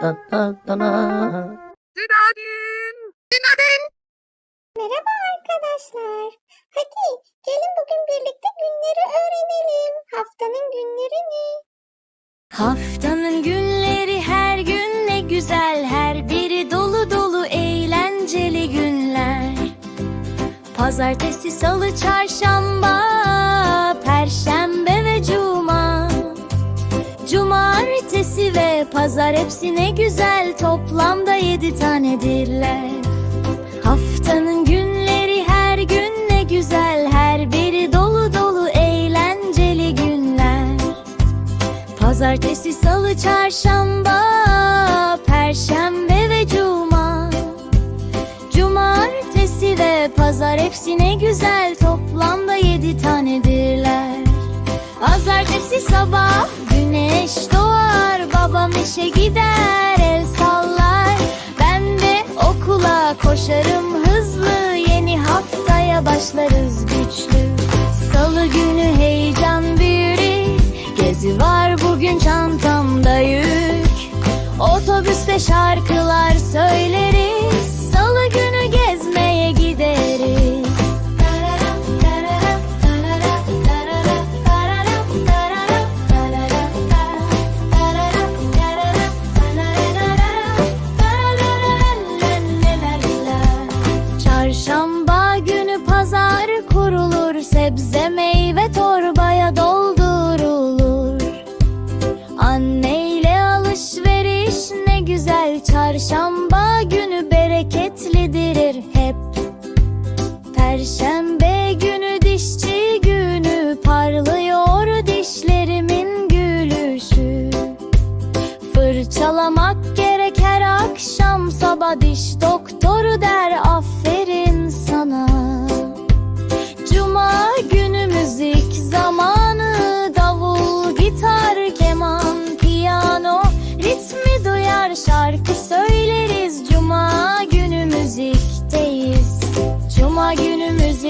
da da da da. Günaydın. Günaydın. Merhaba arkadaşlar. Hadi gelin bugün birlikte günleri öğrenelim. Haftanın günleri ne? Haftanın günleri her gün ne güzel Her biri dolu dolu eğlenceli günler Pazartesi, salı, çarşamba pazar hepsi ne güzel Toplamda yedi tanedirler Haftanın günleri her gün ne güzel Her biri dolu dolu eğlenceli günler Pazartesi, salı, çarşamba, perşembe ve cuma. Cumartesi ve pazar hepsi ne güzel toplamda yedi tanedirler. Pazartesi sabah güneş doğar, başlarız güçlü. Salı günü heyecan büyür, gezi var bugün çantamda yük. Otobüste şarkılar söyleriz, salı günü gezmeye gideriz. Çarşamba Sebze meyve torbaya doldurulur. Anneyle alışveriş ne güzel Çarşamba günü bereketlidir hep. Perşembe günü dişçi günü Parlıyor dişlerimin gülüşü. Fırçalamak gerek her akşam sabah diş doktoru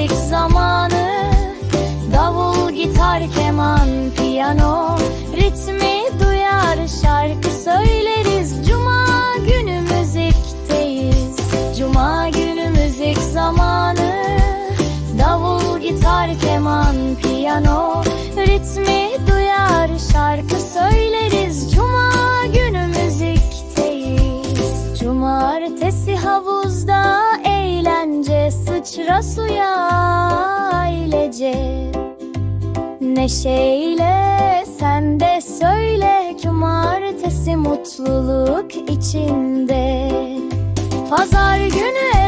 müzik zamanı Davul, gitar, keman, piyano. Ritmi duyar şarkı söyleriz. Cuma günü müzikteyiz. Cuma günü müzik zamanı Davul, gitar, keman, piyano. Ritmi duyar şarkı söyleriz. Cuma günü müzikteyiz. Cumartesi havuzda Sıçra suya ailece Neşeyle sen de söyle Cumartesi mutluluk içinde. Pazar günü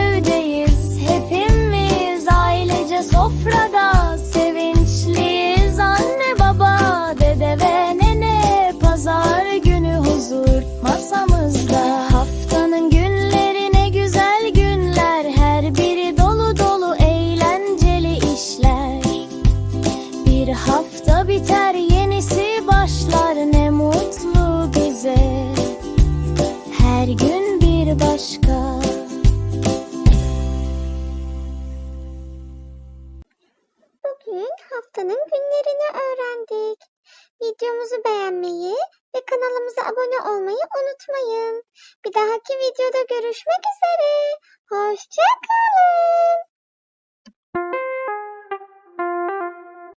hafta biter yenisi başlar ne mutlu bize Her gün bir başka Bugün haftanın günlerini öğrendik. Videomuzu beğenmeyi ve kanalımıza abone olmayı unutmayın. Bir dahaki videoda görüşmek üzere. Hoşçakalın.